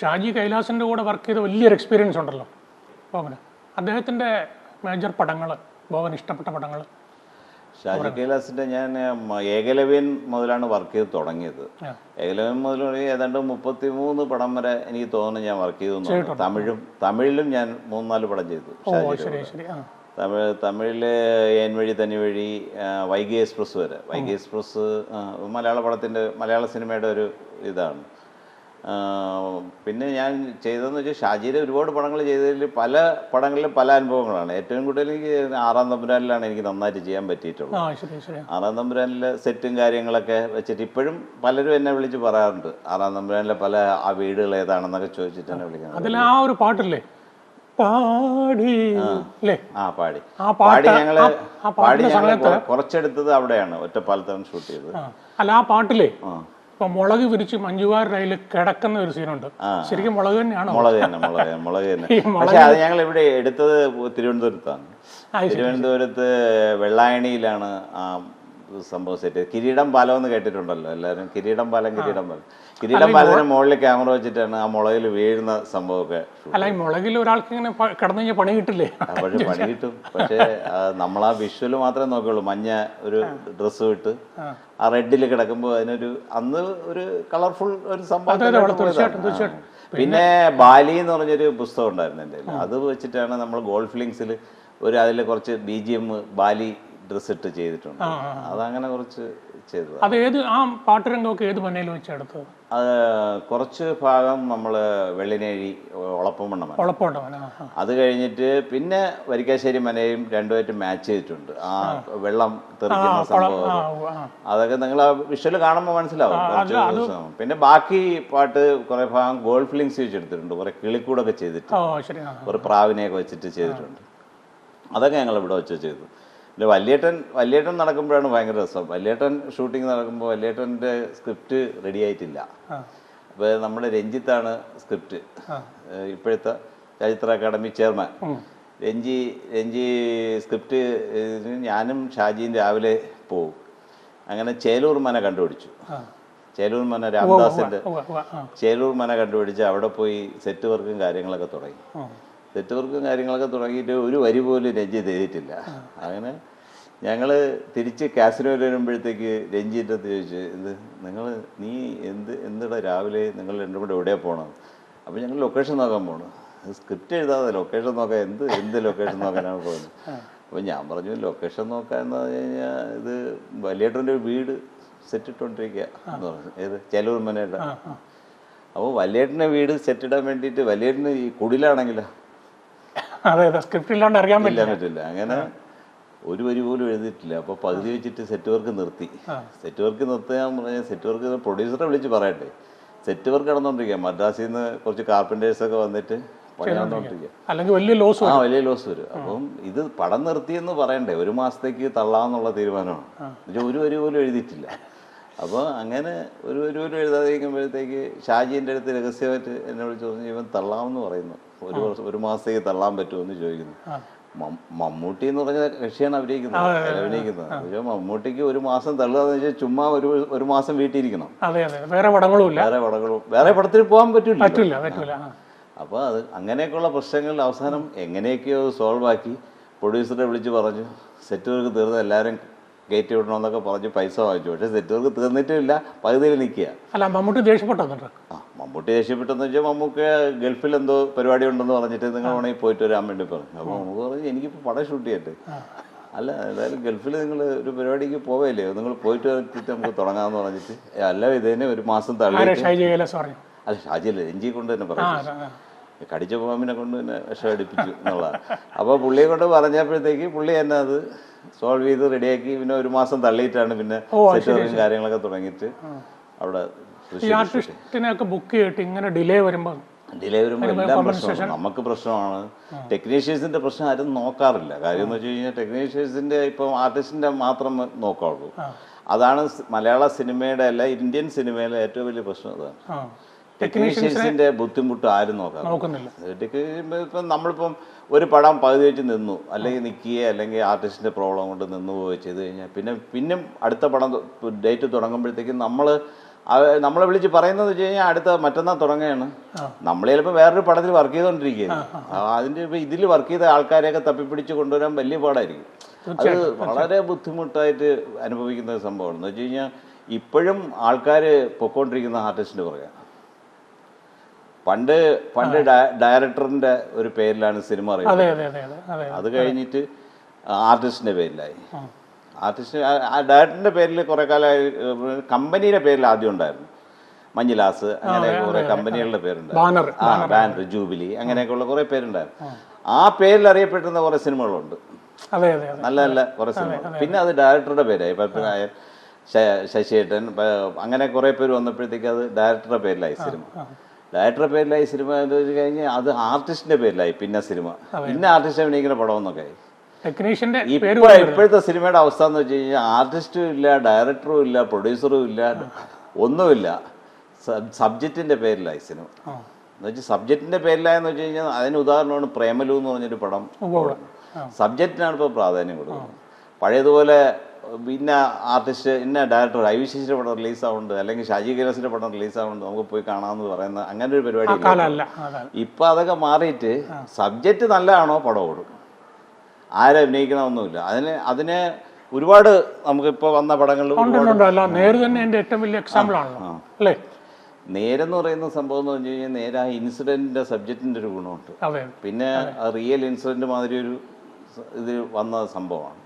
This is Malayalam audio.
ഷാജി കൈലാസിന്റെ കൂടെ വർക്ക് ചെയ്ത വലിയൊരു എക്സ്പീരിയൻസ് ഉണ്ടല്ലോ ബോബന് അദ്ദേഹത്തിന്റെ മേജർ പടങ്ങൾ ബോബൻ ഇഷ്ടപ്പെട്ട പടങ്ങൾ ഷാജി കൈലാസിന്റെ ഞാൻ ഏകലവ്യൻ മുതലാണ് വർക്ക് ചെയ്ത് തുടങ്ങിയത്. ഏകലവ്യൻ മുതൽ ഏതാണ്ട് മുപ്പത്തി മൂന്ന് പടം വരെ എനിക്ക് തോന്നുന്നു ഞാൻ വർക്ക് ചെയ്തു തമിഴും തമിഴിലും ഞാൻ മൂന്നാൽ പടം ചെയ്തു തമിഴ് തമിഴിൽ ഏൻ വഴി തനി വഴി വൈകി വൈഗി എക്സ്പ്രസ് വരെ. വൈഗി എക്സ്പ്രസ് മലയാള പടത്തിന്റെ മലയാള സിനിമയുടെ ഒരു ഇതാണ്. പിന്നെ ഞാൻ ചെയ്തതെന്ന് വെച്ചാൽ ഷാജിയുടെ ഒരുപാട് പടങ്ങൾ ചെയ്തതിൽ പല പടങ്ങളിലും പല അനുഭവങ്ങളാണ്. ഏറ്റവും കൂടുതൽ എനിക്ക് ആറാം തമ്പുരാനിലാണ് എനിക്ക് നന്നായിട്ട് ചെയ്യാൻ പറ്റിയിട്ടുള്ളത്. ആറാം തമ്പുരാനിലെ സെറ്റും കാര്യങ്ങളൊക്കെ വെച്ചിട്ട് ഇപ്പോഴും പലരും എന്നെ വിളിച്ച് പറയാറുണ്ട്. ആറാം തമ്പുരാനിലെ പല ആ വീടുകൾ ഏതാണെന്നൊക്കെ ചോദിച്ചിട്ട് എന്നെ വിളിക്കുന്നത്. അതിൽ ആ ഒരു പാട്ടില്ലേ? പാടി. ആ. പാടി. പാടി ഞങ്ങൾ പാടി ഞങ്ങൾ കുറച്ചെടുത്തത് അവിടെയാണ്. ഒറ്റപ്പാലത്താണ് ഷൂട്ട് ചെയ്തത്. അല്ല ആ പാട്ടില്ലേ? ഇപ്പൊ മുളക് വിരിച്ച് മഞ്ജുവാരുടെ കിടക്കുന്ന ഒരു സീനുണ്ട്. ശരിക്കും മുളക് തന്നെയാണോ? മുളക് തന്നെ മുളക് തന്നെ മുളക് തന്നെ. പക്ഷെ അത് ഞങ്ങൾ ഇവിടെ എടുത്തത് തിരുവനന്തപുരത്താണ്. തിരുവനന്തപുരത്ത് വെള്ളായണിയിലാണ് ആ സംഭവം സെറ്റ് കിരീടം പാലം എന്ന് കേട്ടിട്ടുണ്ടല്ലോ. എല്ലാവരും കിരീടം പാലം കിരീടം പാലം. കിരീടം പാലത്തിന് മുകളിൽ ക്യാമറ വെച്ചിട്ടാണ് ആ മുളകിൽ വീഴുന്ന സംഭവമൊക്കെ അല്ല ഈ മുളകിൽ ഒരാൾക്ക് ഇങ്ങനെ കടന്നു കഴിഞ്ഞാൽ പണി കിട്ടില്ലേ? പക്ഷെ പണി കിട്ടും. പക്ഷേ നമ്മളാ നമ്മൾ ആ വിഷ്വൽ മാത്രമേ നോക്കുകയുള്ളൂ മഞ്ഞ ഒരു ഡ്രസ്സ് ഇട്ട്. ആ. റെഡിൽ കിടക്കുമ്പോൾ അതിനൊരു അന്ന് ഒരു കളർഫുൾ ഒരു സംഭവം. പിന്നെ ബാലി എന്ന് പറഞ്ഞൊരു പുസ്തകം ഉണ്ടായിരുന്നു എന്റെ അത് വെച്ചിട്ടാണ് നമ്മൾ ഗോൾഫ് ലിങ്സിൽ ഒരു അതിൽ കുറച്ച് ബി ജി എം ബാലി ഡ്രസ് ഇട്ട് ചെയ്തിട്ടുണ്ട്. അതങ്ങനെ കുറച്ച് ചെയ്തത്. അത് ഏത് ആ പാട്ടുരംഗമൊക്കെ ഏത് മനയിൽ വെച്ചെടുത്തത്? അത് കുറച്ച് ഭാഗം നമ്മൾ വെള്ളിനേഴി ഒളപ്പമണ്ണ ആ ആ. അത് കഴിഞ്ഞിട്ട് പിന്നെ വരിക്കാശ്ശേരി മനയും രണ്ടുമായിട്ട് മാച്ച് ചെയ്തിട്ടുണ്ട്. ആ വെള്ളം തെറിക്കുന്ന സംഭവം. അതൊക്കെ നിങ്ങൾ ആ വിഷ്വൽ കാണുമ്പോൾ മനസ്സിലാവും. കുറച്ച് ദിവസം. പിന്നെ ബാക്കി പാട്ട് കുറെ ഭാഗം ഗോൾഡ് ഫിലിംഗ്സ് വെച്ചെടുത്തിട്ടുണ്ട്. കുറെ കിളിക്കൂടൊക്കെ ചെയ്തിട്ടുണ്ട് കുറെ പ്രാവിനെയൊക്കെ വെച്ചിട്ട് ചെയ്തിട്ടുണ്ട്. അതൊക്കെ ഞങ്ങൾ ഇവിടെ വെച്ച് ചെയ്തു. പിന്നെ വല്യേട്ടൻ വല്യേട്ടൻ നടക്കുമ്പോഴാണ് ഭയങ്കര രസം. വല്യേട്ടൻ ഷൂട്ടിംഗ് നടക്കുമ്പോൾ വല്യേട്ടന്റെ സ്ക്രിപ്റ്റ് റെഡി ആയിട്ടില്ല. അപ്പോൾ നമ്മുടെ രഞ്ജിത്താണ് സ്ക്രിപ്റ്റ് ഇപ്പോഴത്തെ ചരിത്ര academy chairman. Ranji Ranji script ഞാനും ഷാജിയും രാവിലെ പോവും. അങ്ങനെ ചേലൂർ മന കണ്ടുപിടിച്ചു. ചേലൂർ മന ആ. ചേലൂർ മന കണ്ടുപിടിച്ച് അവിടെ പോയി സെറ്റ് വർക്കും കാര്യങ്ങളൊക്കെ തുടങ്ങി. സെറ്റ് വർക്കും കാര്യങ്ങളൊക്കെ തുടങ്ങിയിട്ട് ഒരു വരി പോലും രഞ്ജിത്ത് എഴുതിയിട്ടില്ല. അങ്ങനെ ഞങ്ങൾ തിരിച്ച് കാസിനോയിൽ വരുമ്പോഴത്തേക്ക് രഞ്ജിന്റെ അടുത്ത് ചോദിച്ചു എന്ത്? നിങ്ങൾ നീ എന്ത് എന്തിടാ രാവിലെ നിങ്ങൾ രണ്ടും കൂടെ എവിടെയാണ് പോകണം അപ്പോൾ ഞങ്ങൾ ലൊക്കേഷൻ നോക്കാൻ പോകണം സ്ക്രിപ്റ്റ് എഴുതാതെ ലൊക്കേഷൻ നോക്കാൻ എന്ത് എന്ത് ലൊക്കേഷൻ നോക്കാനാണ് പോകുന്നത്? അപ്പോൾ ഞാൻ പറഞ്ഞു ലൊക്കേഷൻ നോക്കാന്ന് പറഞ്ഞു കഴിഞ്ഞാൽ ഇത് വലിയേട്ടന്റെ ഒരു വീട് സെറ്റ് ഇട്ടുകൊണ്ടിരിക്കുക എന്ന് പറഞ്ഞു. ഏത്? ചെലൂർ മനയുടെ. അപ്പോൾ വലിയേട്ടന്റെ വീട് സെറ്റിടാൻ വേണ്ടിയിട്ട് വലിയേട്ടന് ഈ കുടിലാണെങ്കിലോ അതെ അതെ. സ്ക്രിപ്റ്റ് ഇല്ലാണ്ട് അറിയാൻ പറ്റില്ല. അങ്ങനെ ഒരു വരി പോലും എഴുതിയിട്ടില്ല. അപ്പോൾ പകുതി വെച്ചിട്ട് സെറ്റ് വർക്ക് നിർത്തി. സെറ്റ് വർക്ക് നിർത്താൻ പറഞ്ഞാൽ സെറ്റ് വർക്ക് പ്രൊഡ്യൂസറെ വിളിച്ച് പറയട്ടെ. സെറ്റ് വർക്ക് നടന്നുകൊണ്ടിരിക്കുക മദ്രാസിൽ നിന്ന് കുറച്ച് കാർപ്പന്റേഴ്സൊക്കെ വന്നിട്ട് പണി നടന്നുകൊണ്ടിരിക്കുക അല്ലെങ്കിൽ വലിയ ലോസ് ആ വലിയ ലോസ് വരും. അപ്പം ഇത് പടം നിർത്തിയെന്ന് പറയണ്ടേ. ഒരു മാസത്തേക്ക് തള്ളാന്നുള്ള തീരുമാനമാണ്. ഒരു വരി പോലും എഴുതിയിട്ടില്ല. അപ്പോൾ അങ്ങനെ ഒരു ഒരു ഒരു എഴുതാതെ ഇരിക്കുമ്പോഴത്തേക്ക് ഷാജീന്റെ അടുത്ത് രഹസ്യമായിട്ട് എന്നെ വിളിച്ച് തോന്നി ഇവൻ തള്ളാമെന്ന് പറയുന്നു. ഒരു വർഷം ഒരു മാസത്തേക്ക് തള്ളാൻ പറ്റുമെന്ന് ചോദിക്കുന്നു. മമ്മൂട്ടി എന്ന് പറഞ്ഞ കക്ഷിയാണ് അഭിനയിക്കുന്നത് അഭിനയിക്കുന്നത്. പക്ഷേ മമ്മൂട്ടിക്ക് ഒരു മാസം തള്ളുക എന്ന് വെച്ചാൽ ചുമ്മാ ഒരു ഒരു മാസം വീട്ടിലിരിക്കണം. വേറെ പടങ്ങളും വേറെ പടങ്ങളും വേറെ പടത്തിൽ പോകാൻ പറ്റില്ല പറ്റില്ല പറ്റില്ല അപ്പോൾ അത് അങ്ങനെയൊക്കെയുള്ള പ്രശ്നങ്ങളിൽ അവസാനം എങ്ങനെയൊക്കെയോ സോൾവ് ആക്കി പ്രൊഡ്യൂസറെ വിളിച്ച് പറഞ്ഞു സെറ്റ് വർക്ക് തീർന്ന് എല്ലാവരും കയറ്റി വിടണമെന്നൊക്കെ പറഞ്ഞ് പൈസ വാങ്ങിച്ചു. പക്ഷേ സെറ്റ് വർക്ക് തീർന്നിട്ടില്ല. പകുതിയിൽ നിൽക്കുക. അല്ല മമ്മൂട്ടി ദേഷ്യപ്പെട്ടോ ആ മമ്മൂട്ടി ദേഷ്യപ്പെട്ടെന്ന് വെച്ചാൽ മമ്മൂക്ക് ഗൾഫിൽ എന്തോ പരിപാടി ഉണ്ടെന്ന് പറഞ്ഞിട്ട് നിങ്ങൾ വേണമെങ്കിൽ പോയിട്ട് വരാൻ വേണ്ടി പറഞ്ഞു അപ്പോൾ നമുക്ക് പറഞ്ഞു എനിക്കിപ്പോൾ പടം ഷൂട്ട് ചെയ്യട്ടെ അല്ല ഏതായാലും ഗൾഫിൽ നിങ്ങൾ ഒരു പരിപാടിക്ക് പോവേലേ നിങ്ങൾ പോയിട്ട് വന്നിട്ട് നമുക്ക് തുടങ്ങാമെന്ന് പറഞ്ഞിട്ട്. അല്ല ഇതിനെ ഒരു മാസം തള്ളി അല്ല ഷാജിയല്ല രഞ്ജി കൊണ്ട് തന്നെ പറഞ്ഞു. കടിച്ച പാമ്പിനെ കൊണ്ട് തന്നെ വിഷം അടിപ്പിച്ചു എന്നുള്ളതാണ്. അപ്പോൾ പുള്ളിയെ കൊണ്ട് പറഞ്ഞപ്പോഴത്തേക്ക് പുള്ളി തന്നെ അത് സോൾവ് ചെയ്ത് റെഡിയാക്കി പിന്നെ ഒരു മാസം തള്ളിയിട്ടാണ് പിന്നെ സെറ്റ് കാര്യങ്ങളൊക്കെ തുടങ്ങിയിട്ട് അവിടെ ആർട്ടിസ്റ്റിനെയൊക്കെ ബുക്ക് ചെയ്തിട്ട് ഇങ്ങനെ ഡിലേ വരുമ്പോൾ ഡിലേ വരുമ്പോൾ എല്ലാം പ്രശ്നമാണ്. നമുക്ക് പ്രശ്നമാണ്. ടെക്നീഷ്യൻസിന്റെ പ്രശ്നം ആരും നോക്കാറില്ല. കാര്യം എന്ന് വെച്ച് കഴിഞ്ഞാൽ ടെക്നീഷ്യൻസിന്റെ ഇപ്പം ആർട്ടിസ്റ്റിന്റെ മാത്രം നോക്കാവുള്ളൂ. അതാണ് മലയാള സിനിമയുടെ അല്ല ഇന്ത്യൻ സിനിമയിലെ ഏറ്റവും വലിയ പ്രശ്നം അതാണ്. ടെക്നീഷ്യൻസിന്റെ ബുദ്ധിമുട്ട് ആരും നോക്കാം നോക്കുന്നില്ല. ഇപ്പം നമ്മളിപ്പം ഒരു പടം പകുതി വെച്ച് നിന്നു അല്ലെങ്കിൽ നിൽക്കുകയോ അല്ലെങ്കിൽ ആർട്ടിസ്റ്റിന്റെ പ്രോബ്ലം കൊണ്ട് നിന്നു പോവുകയോ ചെയ്ത് കഴിഞ്ഞാൽ പിന്നെ പിന്നെ അടുത്ത പടം ഡേറ്റ് തുടങ്ങുമ്പോഴത്തേക്കും നമ്മൾ നമ്മളെ വിളിച്ച് പറയുന്നത് വെച്ച് കഴിഞ്ഞാൽ അടുത്ത മറ്റന്നാൾ തുടങ്ങുകയാണ്. നമ്മൾ ചിലപ്പോൾ വേറൊരു പടത്തിൽ വർക്ക് ചെയ്തുകൊണ്ടിരിക്കുകയാണ്. അതിന്റെ ഇപ്പോൾ ഇതിൽ വർക്ക് ചെയ്ത ആൾക്കാരെയൊക്കെ തപ്പിപ്പിടിച്ച് കൊണ്ടുവരാൻ വലിയ പാടായിരിക്കും. അത് വളരെ ബുദ്ധിമുട്ടായിട്ട് അനുഭവിക്കുന്ന ഒരു സംഭവമാണ്. എന്ന് വെച്ച് കഴിഞ്ഞാൽ ഇപ്പോഴും ആൾക്കാർ പൊക്കോണ്ടിരിക്കുന്ന ആർട്ടിസ്റ്റിന്റെ പുറകെ. പണ്ട് പണ്ട് ഡയറക്ടറിന്റെ ഒരു പേരിലാണ് സിനിമ അറിയുന്നത് അതെ കഴിഞ്ഞിട്ട് ആർട്ടിസ്റ്റിന്റെ പേരിലായി. ആർട്ടിസ്റ്റ് ഡയറക്ടറിന്റെ പേരിൽ കുറെ കാലമായി കമ്പനിയുടെ പേരിൽ ആദ്യം ഉണ്ടായിരുന്നു. മഞ്ഞിലാസ് അങ്ങനെ കുറെ കമ്പനികളുടെ പേരുണ്ടായിരുന്നു. ആ ബാനർ. ജൂബിലി അങ്ങനെയൊക്കെയുള്ള കുറെ പേരുണ്ടായിരുന്നു. ആ. പേരിൽ അറിയപ്പെടുന്ന കുറെ സിനിമകളുണ്ട്. നല്ല നല്ല കുറെ സിനിമ പിന്നെ അത്. ഡയറക്ടറുടെ പേരായി. ശശിയേട്ടൻ അങ്ങനെ കുറെ പേര് വന്നപ്പോഴത്തേക്ക് അത് ഡയറക്ടറുടെ പേരിലായി സിനിമ. ഡയറക്ടറുടെ പേരിലായി സിനിമ എന്ന് വെച്ച് കഴിഞ്ഞാൽ അത് ആർട്ടിസ്റ്റിന്റെ പേരിലായി പിന്നെ സിനിമ. പിന്നെ ആർട്ടിസ്റ്റ് അഭിനയിക്കുന്ന പടം എന്നൊക്കെ ആയി ടെക്നീഷ്യന്റെ ഇപ്പൊ ഇപ്പോഴത്തെ സിനിമയുടെ അവസ്ഥ എന്ന് വെച്ച് കഴിഞ്ഞാൽ ആർട്ടിസ്റ്റും ഇല്ല ഡയറക്ടറും ഇല്ല പ്രൊഡ്യൂസറും ഇല്ല ഒന്നുമില്ല. സബ്ജക്റ്റിന്റെ പേരിലായി സിനിമ. എന്ന് വെച്ചാൽ സബ്ജക്റ്റിന്റെ പേരിലായെന്ന് വെച്ച് കഴിഞ്ഞാൽ അതിന് ഉദാഹരണമാണ് പ്രേമലു എന്ന് പറഞ്ഞൊരു പടം. സബ്ജക്റ്റിനാണ് ഇപ്പോൾ പ്രാധാന്യം കൊടുക്കുന്നത്. പഴയതുപോലെ പിന്നെ ആർട്ടിസ്റ്റ് ഇന്ന ഡയറക്ടർ ഐ വി ശശിയുടെ പടം റിലീസാവുന്നുണ്ട്. അല്ലെങ്കിൽ ഷാജി കൈലാസിന്റെ പടം റിലീസാവുന്നുണ്ട്. നമുക്ക് പോയി കാണാമെന്ന് പറയുന്ന അങ്ങനെ ഒരു പരിപാടി ഇപ്പൊ അതൊക്കെ മാറിയിട്ട് സബ്ജക്റ്റ് നല്ലതാണോ പടം ഓടും? ആരും അഭിനയിക്കണമെന്നില്ല അതിന് അതിന് ഒരുപാട് നമുക്കിപ്പോ വന്ന പടങ്ങളിൽ നേര് തന്നെ എന്റെ ഏറ്റവും വലിയ എക്സാമ്പിൾ ആണല്ലോ. അല്ലേ? നേരെന്ന് പറയുന്ന സംഭവം എന്ന് പറഞ്ഞു കഴിഞ്ഞാൽ നേരെ ആ ഇൻസിഡന്റിന്റെ സബ്ജക്റ്റിന്റെ ഒരു ഗുണമുണ്ട്. പിന്നെ റിയൽ ഇൻസിഡന്റ് മാതിരി ഒരു ഇത് വന്ന സംഭവമാണ്.